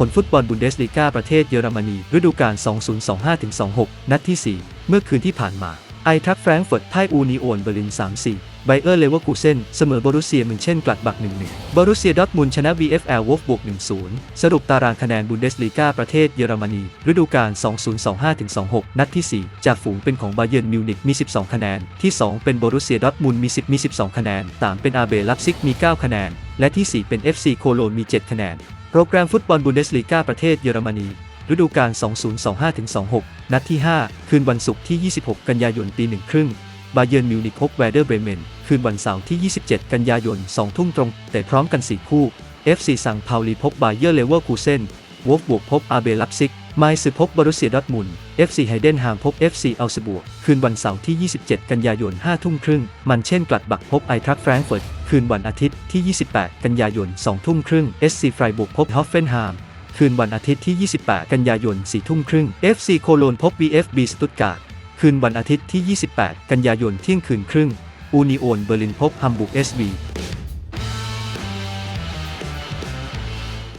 ผลฟุตบอลบุนเดสลีกาประเทศเยอรมนีฤดูกาล 2025-26 นัดที่ 4 เมื่อคืนที่ผ่านมา ไอทรัคแฟรงก์เฟิร์ตพ่ายอูนิโอนเบอร์ลิน 3-4 ไบเออร์เลเวอร์คูเซนเสมอบอรุสเซียมึนเช่นกลัดบัก 1-1บอรุสเซียดอทมุนชนะ VFL วอฟบวก 1-0 สรุปตารางคะแนนบุนเดสลีกาประเทศเยอรมนีฤดูกาล 2025-26 นัดที่ 4 จากฝูงเป็นของบาเยิร์นมิวนิกมี 12 คะแนน ที่ 2 เป็นบอรุสเซียดอทมุนมี 10 มี 12 คะแนน 3 เป็นอาเบลับซิกมี 9 คะแนน และที่ 4 เป็น FC โคโลนมี 7 คะแนน รแกรมฟุตบอลบุนเดสลีกาประเทศเยอรมนี ฤดูกาล 2025-26 นัดที่ 5 คืนวันศุกร์ที่ 26 กันยายนตีหนึ่งครึ่ง บาเยิร์นมิวนิกพบแวเดอร์เบรเมน คืนวันเสาร์ที่ 27 กันยายน 2 ทุ่มตรง แต่พร้อมกัน 4 คู่ FC สังเปาลีพบบาเยอร์เลเวอร์คูเซนวอฟบวกพบอาเบลับซิก ไมซ์พบบอรุเซียดอทมุนด์ FC ไฮเดนฮามพบ FC อัลสบวก คืนวันเสาร์ที่ 27 กันยายน 5 ทุ่มครึ่ง มันเช่นกลัดบักพบไอทรัคแฟรงก์เฟิร์ต คืนวันอาทิตย์ที่ 28 กันยายน 2 ทุ่มครึ่ง SC ไฟบุกพบฮอฟเฟนไฮม์คืนวันอาทิตย์ที่ 28 กันยายน 4 ทุ่มครึ่ง FC โคโลนพบ VFB สตุตการ์ดคืนวันอาทิตย์ที่ 28 กันยายนเที่ยงคืนครึ่ง อูนิโอนเบอร์ลินพบฮัมบูร์ก SV